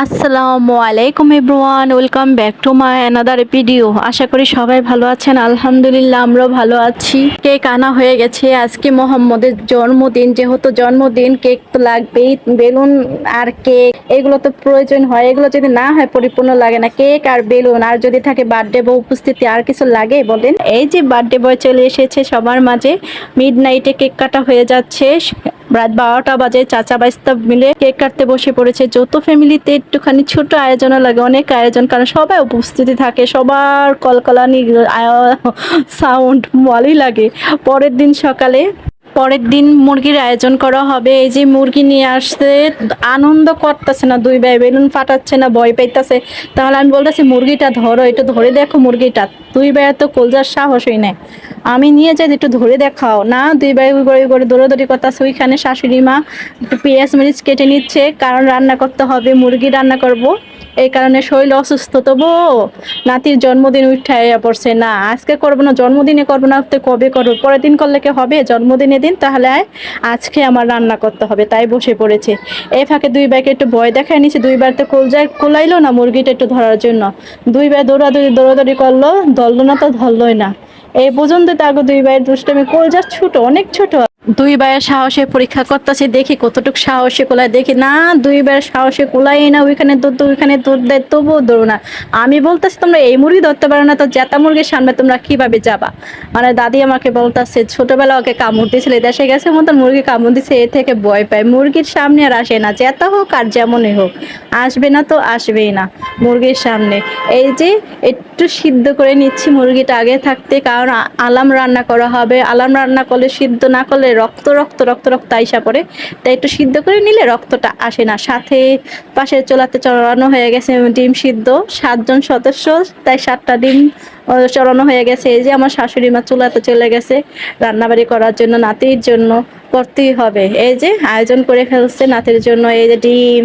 আসসালামু আলাইকুম everyone, welcome back to my another video. আশা করি সবাই ভালো আছেন, আলহামদুলিল্লাহ আমরাও ভালো আছি। কেক আনা হয়ে গেছে, আজকে মোহাম্মদের জন্মদিন, যেহেতু জন্মদিন, কেক তো লাগবেই, বেলুন আর কেক, এগুলো তো প্রয়োজন হয়। এগুলো যদি না হয়, পরিপূর্ণ লাগে না। কেক আর বেলুন, আর যদি থাকে বার্থডে বা উপস্থিতি, আর কিছু লাগে বলেন? এই যে বার্থডে বয় চলে এসেছে সবার মাঝে মিড নাইটে কেক কাটা হয়ে যাচ্ছে। রাত বারোটা বাজে, চাচা বাইস্তা মিলে কেক কাটতে বসে পড়েছে। যৌথ ফ্যামিলিতে একটুখানি ছোট আয়োজনও লাগে, অনেক আয়োজন, কারণ সবাই উপস্থিতি থাকে, সবার কলকলানি সাউন্ড ভালোই লাগে। পরের দিন সকালে, পরের দিন মুরগির আয়োজন করা হবে। এই যে মুরগি নিয়ে আসতে আনন্দ করতেছে না দুই ভাই, বেলুন ফাটাচ্ছে না, ভয় পাইতেছে। তাহলে আমি বলতেছি, মুরগিটা ধরো, একটু ধরে দেখো মুরগিটা। দুই ভাইয়ের তো কলজার সাহসই নেই। আমি নিয়ে যাই, একটু ধরে দেখাও। না, দুই ভাই করে করে দৌড়াদৌড়ি করতেছে, ওইখানে শাশুড়ি মা একটু পেঁয়াজ মরিচ কেটে নিচ্ছে, কারণ রান্না করতে হবে, মুরগি রান্না করব। এই কারণে শরীর অসুস্থ তবু নাতির জন্মদিন উঠাইয়া পড়ছে না। আজকে করব না, জন্মদিনে করব না, তো কবে করব? পরের দিন করলে কি হবে? জন্মদিনের দিন, তাহলে আজকে আমার রান্না করতে হবে, তাই বসে পড়েছে। এই ফাঁকে দুই ভাইকে একটু ভয় দেখায় নিছে দুইবার তো কোলজায় কোলাইলো না মুরগিটা একটু ধরার জন্য। দুই ভাই দৌড়াদৌড়ি দৌড়াদৌড়ি করল, ধরলো না তো ধরলোই না। এই পর্যন্ত তাকে দুই ভাইয়ের দুষ্টামি কোলজা ছোট অনেক ছোট। দুই ভাইয়ের সাহসে পরীক্ষা করতেছে, দেখি কতটুকু সাহসে কোলায়। দেখি, না, দুই ভাইয়ের সাহসে কোলাই না, ওইখানে দুধ ওইখানে দুধ দেয়, তবুও দৌড়ো না। আমি বলতেছি, তোমরা এই মুরগি ধরতে পারো না, তো জেতা মুরগির সামনে তোমরা কীভাবে যাবা? মানে দাদি আমাকে বলতেছে ছোটবেলা ওকে কামড় দিয়েছিল, দেশে গেছে মতন মুরগি কামড় দিছে, এ থেকে ভয় পায়। মুরগির সামনে আর আসে না জেতা হোক আর যেমনই হোক, আসবে না তো আসবেই না মুরগির সামনে। এই যে একটু সিদ্ধ করে নিচ্ছি মুরগিটা আগে থাকতে, কারণ আলাম রান্না করা হবে। আলাম রান্না করলে সিদ্ধ না করলে রক্ত রক্ত রক্ত রক্ত আইসা পড়ে। তাই একটু সিদ্ধ করে নিলে রক্তটা আসে না। সাথে পাশে চলাতে চড়ানো হয়ে গেছে ডিম সিদ্ধ। সাতজন সদস্য, তাই সাতটা ডিম চড়ানো হয়ে গেছে। এই যে আমার শাশুড়ি মা চুলাতে চলে গেছে রান্নাবাড়ি করার জন্য, নাতির জন্য করতেই হবে। এই যে আয়োজন করে ফেলছে নাতির জন্য, এই যে ডিম,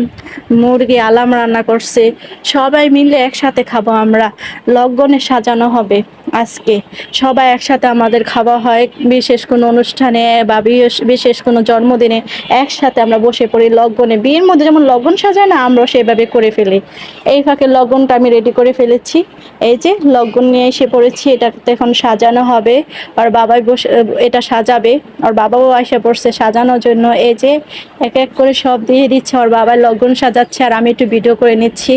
মুরগি, আলাম রান্না করছে। সবাই মিলে একসাথে খাব আমরা। লগ্নে সাজানো হবে আজকে। সবাই একসাথে আমাদের খাওয়া হয়। বিশেষ কোনো অনুষ্ঠানে বা বিশেষ কোনো জন্মদিনে একসাথে আমরা বসে পড়ি লগ্নে বিয়ের মধ্যে যেমন লগ্ন সাজায় না আমরা সেভাবে করে ফেলি। এই ফাঁকে লগ্নটা আমি রেডি করে ফেলেছি। এই যে লগ্ন নিয়ে এসে পড়েছি, এটা এখন সাজানো হবে। আর বাবাই বসে, এটা সাজাবে। আর বাবাও এসে পড়ছে সাজানোর জন্য। এই যে এক এক করে সব দিয়ে দিচ্ছে, আর বাবার লগ্ন সাজাচ্ছে, আর আমি একটু ভিডিও করে নিচ্ছি।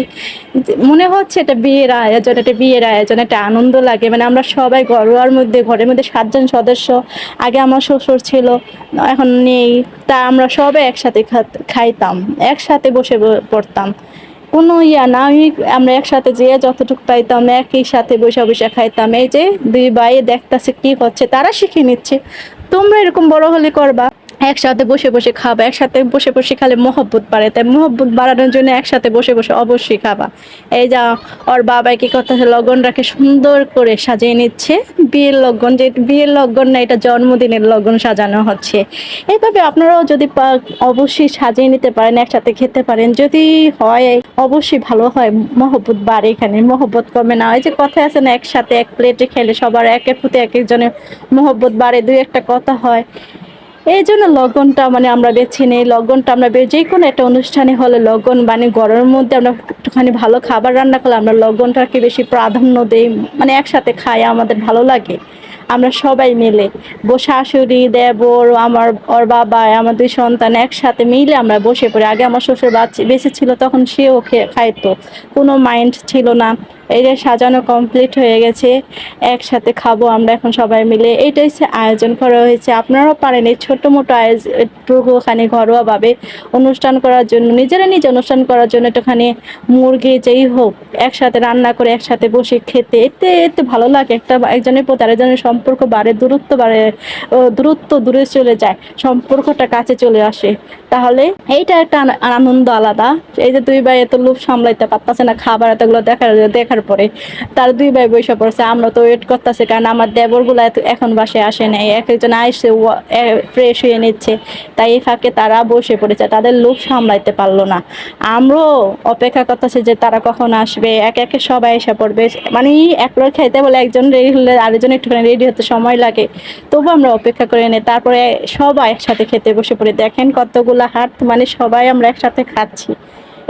মনে হচ্ছে এটা বিয়ের আয়োজন, এটা বিয়ের আয়োজন একটা আনন্দ লাগে। মানে আমরা সবাই ঘরোয়ার মধ্যে, ঘরের মধ্যে সাতজন সদস্য। আগে আমার শ্বশুর ছিল, এখন নেই। তা আমরা সবাই একসাথে খাইতাম, একসাথে বসে পড়তাম। কোনো ইয়া না, আমি আমরা একসাথে যেয়ে যতটুকু পাইতাম, একই সাথে বসে বসে খাইতাম। এই যে দুই ভাই দেখতেছে কি হচ্ছে, তারা শিখে নিচ্ছে। তোমরা এরকম বড় হলে করবা। একসাথে বসে বসে খাবা, একসাথে বসে বসে খালে মহব্বত বাড়ে। তাই মহব্বত বাড়ানোর জন্য একসাথে বসে বসে অবশ্যই খাবা। এই যা ওর বাবাই কি করতেছে, লগনটাকে সুন্দর করে সাজিয়ে নিচ্ছে। বিয়ের লগন যে, বিয়ের লগন না, এটা জন্মদিনের লগন সাজানো হচ্ছে। এইভাবে আপনারাও যদি অবশ্যই সাজিয়ে নিতে পারেন, একসাথে খেতে পারেন। যদি হয়, অবশ্যই ভালো হয়, মহব্বত বাড়ে এখানে, মহব্বত কমে না। ওই যে কথা আছে না, একসাথে এক প্লেটে খেলে সবার একের প্রতি এক একজনের মহব্বত বাড়ে, দুই একটা কথা হয়। এই জন্য লগনটা মানে আমরা বেছে নিই, লগনটা আমরা যে কোনো একটা অনুষ্ঠানে হলে লগন মানে গরমের মধ্যে আমরা একটুখানি ভালো খাবার রান্না করলে আমরা লগনটাকে বেশি প্রাধান্য দিই মানে একসাথে খাই, আমাদের ভালো লাগে। আমরা সবাই মিলে। শাশুড়ি, দেবর, আমার, ওর বাবা, আমার দুই সন্তান একসাথে মিলে আমরা বসে পড়ি। আগে আমার শ্বশুর বাচ্চা বেঁচে ছিল, তখন সেও খেয়ে খাইতো। কোনো মাইন্ড ছিল না। এই যে সাজানো কমপ্লিট হয়ে গেছে। একসাথে খাব আমরা এখন সবাই মিলে। এইটাই হচ্ছে আয়োজন করা হয়েছে। আপনারাও পারেন এই ছোটো মোটো আয়োজন একটুখানি ঘরোয়াভাবে অনুষ্ঠান করার জন্য, নিজেরা নিজে অনুষ্ঠান করার জন্য একটুখানি মুরগি যেই হোক, একসাথে রান্না করে একসাথে বসে খেতে। এতে এতে ভালো লাগে। একটা একজনের প্রতি আরেকজনের সম্পর্ক বাড়ে, দূরত্ব বাড়ে দূরত্ব দূরে চলে যায়, সম্পর্কটা কাছে চলে আসে। তাহলে এইটা একটা আনন্দ আলাদা। এই যে দুই ভাই এত লোভ সামলাইতে পারতেছে না, খাবার এতগুলো দেখার দেখার পরে। তার দুই ভাই বসে পড়ছে, আমরা তো ওয়েট করতেছি, কারণ আমার দেবরগুলো এখন বাসে আসে নাই। এক একজন আসছে ফ্রেশ হয়ে নিচ্ছে। তাই এই ফাঁকে তারা বসে পড়েছে, তাদের লোভ সামলাইতে পারল না। আমরাও অপেক্ষা করতেছি যে তারা কখন আসবে। এক একে সবাই এসে পড়বে। মানে এক লোক খাইতে বলে একজন রেডি হলে আরেকজন একটুখানি রেডি হতে সময় লাগে। তবু আমরা অপেক্ষা করে নিই। তারপরে সবাই একসাথে খেতে বসে পড়ি। দেখেন কতগুলো হাট মানে সবাই আমরা একসাথে খাচ্ছি।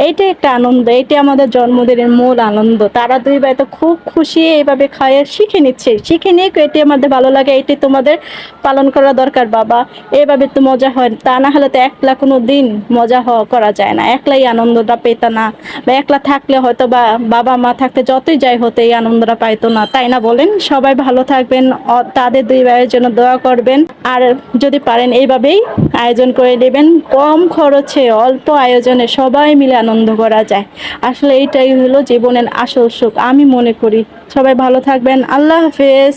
এইটাই একটা আনন্দ, এইটাই আমাদের জন্মদিনের মূল আনন্দ। তারা দুই ভাই তো খুব খুশি এইভাবে খায় শিখে নিচ্ছে, শিখে নিয়ে এটি আমাদের ভালো লাগে, এটি তোমাদের পালন করা দরকার, বাবা। এইভাবে তো মজা হয়, তা না হলে তো একলা কোনো দিন মজা হওয়া করা যায় না। একলাই আনন্দটা পেত না, বা একলা থাকলে হয়তো বা বাবা মা থাকতে যতই যাই হতো এই আনন্দটা পাইতো না। তাই না বলেন? সবাই ভালো থাকবেন তাদের দুই ভাইয়ের জন্য দোয়া করবেন, আর যদি পারেন এইভাবেই আয়োজন করে নেবেন। কম খরচে অল্প আয়োজনে সবাই মিলে আনন্দ করা যায়। আসলে এটাই হলো জীবনের আসল সুখ। আমি মনে করি, সবাই ভালো থাকবেন। আল্লাহ হাফেজ।